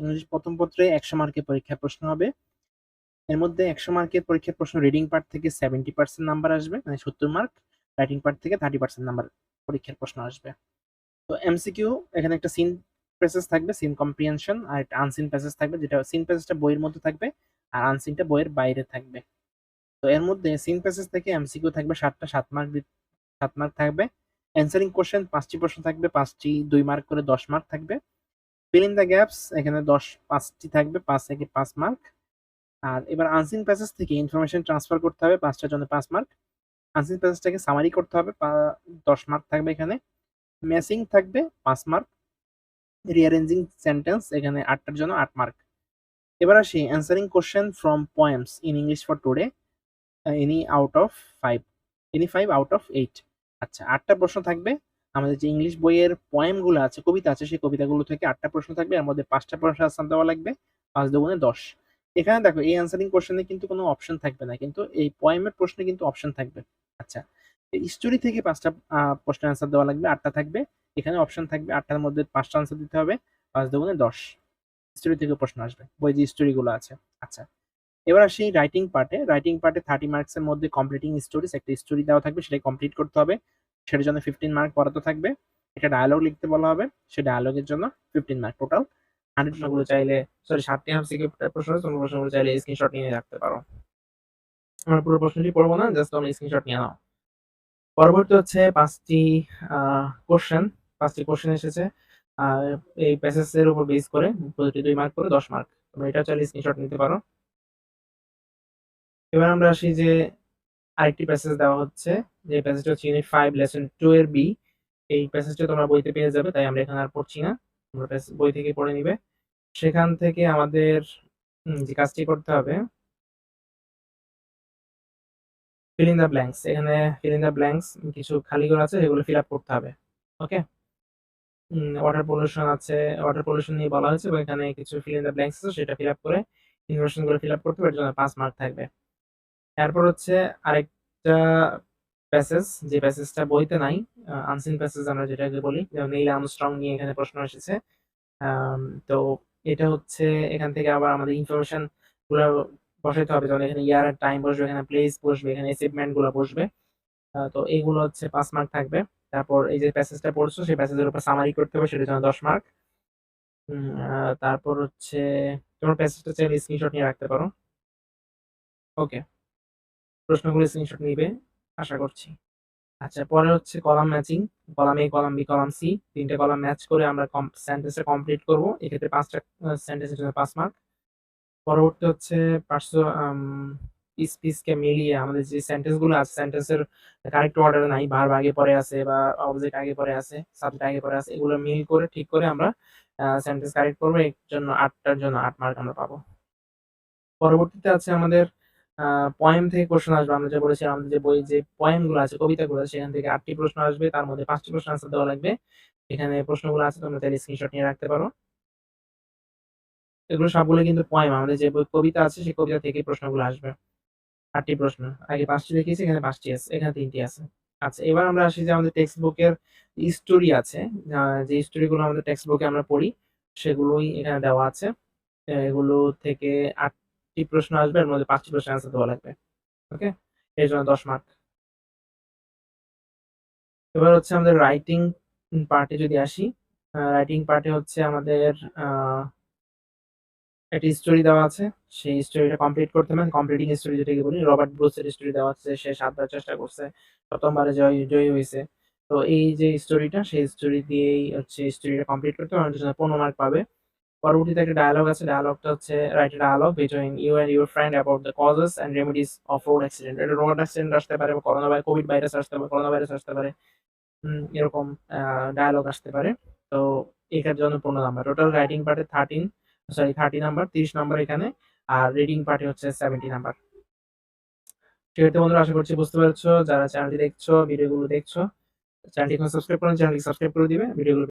English প্রথম পত্রে একশো মার্কের পরীক্ষার প্রশ্ন হবে। এর মধ্যে একশো মার্কের পরীক্ষার প্রশ্ন রিডিং পার্ট থেকে সেভেন্টি পার্সেন্ট নাম্বার আসবে মানে সত্তর মার্ক রাইটিং পার্ট থেকে থার্টি পার্সেন্ট নাম্বার পরীক্ষার প্রশ্ন আসবে। তো এমসিকিউ এখানে একটা সিন প্যাসেজ থাকবে সিন কম্প্রিহেনশন আর একটা আনসিন প্যাসেজ থাকবে, যেটা সিন প্যাসেজটা বইয়ের মধ্যে থাকবে, আর আনসিনটা বইয়ের বাইরে থাকবে। তো এর মধ্যে সিন প্যাসেজ থেকে এমসিকিউ থাকবে সাতটা, সাত মার্ক সাত মার্ক থাকবে। অ্যান্সারিং কোশ্চেন পাঁচটি প্রশ্ন থাকবে, পাঁচটি দুই মার্ক করে দশ মার্ক থাকবে। ফিল ইন দ্য গ্যাপস এখানে দশ, পাঁচটি থাকবে, পাঁচ থেকে পাঁচ মার্ক আর এবার আনসিন প্যাসেজ থেকে ইনফরমেশন ট্রান্সফার করতে হবে, পাঁচটার জন্য পাঁচ মার্ক আনসিন প্যাসেজটাকে সামারি করতে হবে দশ মার্ক থাকবে এখানে। ম্যাসিং থাকবে, পাঁচ মার্ক রিঅ্যারেঞ্জিং সেন্টেন্স এখানে আটটার জন্য আট মার্ক এবার আসি answering question from poems in English for today any out of five any five out of eight আচ্ছা আটটা প্রশ্ন থাকবে। আমাদের যে ইংলিশ বইয়ের পোয়েমগুলো আছে, কবিতা আছে, সেই কবিতাগুলো থেকে আটটা প্রশ্ন থাকবে, এর মধ্যে পাঁচটা প্রশ্ন আনসার দেওয়া লাগবে, পাঁচ দুগুণে দশ। এখানে দেখো, এই অ্যান্সারিং কোশ্চেনে কিন্তু কোনো অপশন থাকবে না, কিন্তু এই পোয়েমের প্রশ্নে কিন্তু অপশন থাকবে। আচ্ছা স্টোরি থেকে পাঁচটা প্রশ্নের অ্যান্সার দেওয়া লাগবে, আটটা থাকবে, এখানে অপশন থাকবে, আটটার মধ্যে পাঁচটা আনসার দিতে হবে, পাঁচ দুগুণে দশ। স্টোরি থেকে প্রশ্ন আসবে, বই যে স্টোরিগুলো আছে। আচ্ছা এবার আসি রাইটিং পার্টে রাইটিং পার্টে থার্টি মার্কসের মধ্যে কমপ্লিটিং স্টোরিজ একটা স্টোরি দেওয়া থাকবে সেটা কমপ্লিট করতে হবে। সেটার জন্য ফিফটিন মার্ক পড়াতে থাকবে। একটা ডায়ালগ লিখতে বলা হবে, সে ডায়ালগের জন্য ফিফটিন মার্ক টোটাল হান্ড্রেড প্রশ্নগুলো চাইলে সরি সাতটি এমসিকিউ প্রশ্ন আছে প্রশ্নগুলো চাইলে স্ক্রিনশট নিয়ে রাখতে পারো। আমরা পুরো প্রশ্নটি পড়ব না জাস্ট তোমরা স্ক্রিনশট নিয়ে নাও। পরবর্তী হচ্ছে পাঁচটি কোশ্চেন পাঁচটি কোশ্চেন এসেছে। এই প্যাসেজের উপর বেস করে প্রতিটি দুই মার্ক করে দশ মার্ক তোমরা এটা চাইলে স্ক্রিনশট নিতে পারো। এবার আমরা আসি যে আরেকটি প্যাসেজ দেওয়া হচ্ছে, যে প্যাসেজটা হচ্ছে ইউনিট ফাইভ লেসন টু এর বি এই প্যাসেজটা তোমরা বইতে পেয়ে যাবে, তাই আমরা এখানে আর পড়ছি না। তোমরা বই থেকে পড়ে নিবে। সেখান থেকে আমাদের যে কাজটি করতে হবে ফিল দ্য ব্ল্যাঙ্কস এখানে ফিল দ্য ব্ল্যাঙ্কস কিছু খালি ঘর আছে সেগুলো ফিল আপ করতে হবে ওকে ওয়াটার পলিউশন আছে ওয়াটার পলিউশন নিয়ে বলা হয়েছে, এবং এখানে কিছু ফিল দ্য ব্ল্যাঙ্কস আছে, সেটা ফিল আপ করে ইনফরমেশনগুলো ফিল আপ করতে হবে, এর জন্য পাঁচ মার্ক থাকবে। এরপর হচ্ছে আরেকটা প্যাসেজ যে প্যাসেজটা বইতে নাই আনসিন প্যাসেজ আমরা যেটাকে বলি, যেমন নীল আমস্ট্রং নিয়ে এখানে প্রশ্ন এসেছে। তো এটা হচ্ছে এখান থেকে আবার আমাদের ইনফরমেশনগুলো বসাইতে হবে। যেমন এখানে ইয়ার টাইম বসবে, এখানে প্লেস বসবে, এখানে অ্যাচিভমেন্টগুলো বসবে। তো এইগুলো হচ্ছে পাঁচ মার্ক থাকবে। তারপর এই যে প্যাসেজটা পড়ছো, সেই প্যাসেজের উপর সামারি করতে হবে, সেটার জন্য দশ মার্ক তারপর হচ্ছে তোমার প্যাসেজটা চাইলে স্ক্রিনশট নিয়ে রাখতে পারো। ওকে প্রশ্নগুলো স্ক্রিনশট নিবে, আশা করছি। আচ্ছা পরে হচ্ছে column matching column A column B column C তিনটে কলাম ম্যাচ করে আমরা সেন্টেন্সটা কমপ্লিট করব। এক্ষেত্রে পাঁচটা সেন্টেন্সের জন্য পাঁচ মার্ক পরবর্তী হচ্ছে পার্শ্ব পিস পিসকে মিলিয়ে আমাদের যে সেন্টেন্সগুলো আছে সেন্টেন্সের কারেক্ট অর্ডারে নাই ভার্ব আগে পরে আছে বা অবজেক্ট আগে পরে আছে সাবজেক্ট আগে পরে আছে, এগুলো মিল করে, ঠিক করে আমরা সেন্টেন্স কারেক্ট করব। এর জন্য আটটার জন্য আট মার্ক আমরা পাবো। পরবর্তীতে আছে আমাদের পয়েম থেকে কোশ্চেন আসবে। আমরা যে বলেছি, আমাদের যে বই, যে পয়েমগুলো আছে, কবিতাগুলো আছে, সেখান থেকে আটটি প্রশ্ন আসবে। তার মধ্যে পাঁচটি প্রশ্ন আনসার দেওয়া লাগবে। এখানে প্রশ্নগুলো আছে, তোমরা চাইলে স্ক্রিনশট নিয়ে রাখতে পারো। এগুলো সবগুলো কিন্তু পয়েম আমাদের যে বই, কবিতা আছে, সেই কবিতা থেকে প্রশ্নগুলো আসবে। আটটি প্রশ্ন। আগে পাঁচটি দেখিয়েছি, এখানে পাঁচটি আছে, এখানে তিনটি আছে। আচ্ছা এবার আমরা আসি যে আমাদের টেক্সট বুকের স্টোরি আছে যে স্টোরিগুলো আমাদের টেক্সট বুকে আমরা পড়ি, সেগুলোই এখানে দেওয়া আছে। এগুলো থেকে আটটি প্রশ্ন আসবে, এর মধ্যে পাঁচটি প্রশ্ন আনসার দেওয়া লাগবে। ওকে এর জন্য দশ মার্ক এবার হচ্ছে আমাদের রাইটিং পার্টে যদি আসি রাইটিং পার্টে হচ্ছে আমাদের একটা স্টোরি দেওয়া আছে। সেই স্টোরিটা কমপ্লিট করতে হবে। কমপ্লিটিং স্টোরি যেটাকে বলি, রবার্ট ব্রুসের স্টোরি দেওয়া আছে। সে সাতবার চেষ্টা করছে, প্রথমবারে জয়, জয়ী হয়েছে। তো এই যে স্টোরিটা সেই স্টোরি দিয়েই হচ্ছে স্টোরিটা কমপ্লিট করতে হবে। পনেরো মার্ক পাবে। পরবর্তীতে একটা ডায়ালগ আছে ডায়ালগটা হচ্ছে write dialogue between you and your friend about the causes and remedies of road accident এটা রোড অ্যাক্সিডেন্ট আসতে পারে করোনা ভাইরাস কোভিড ভাইরাস আসতে পারে করোনা ভাইরাস আসতে পারে। এরকম ডায়ালগ আসতে পারে। তো এটার জন্য পনেরো নাম্বার টোটাল রাইটিং পার্টে থার্টিন সরি থার্টি নাম্বার তিরিশ নাম্বার এখানে। আর রিডিং পার্টে হচ্ছে সেভেন্টি নাম্বার আছে বন্ধুরা, আশা করছি বুঝতে পারছ। যারা চ্যানেলটি দেখছ ভিডিওগুলো দেখছ চ্যানেলটি সাবস্ক্রাইব করেন চ্যানেলটি সাবস্ক্রাইব করে দিবে। ভিডিওগুলো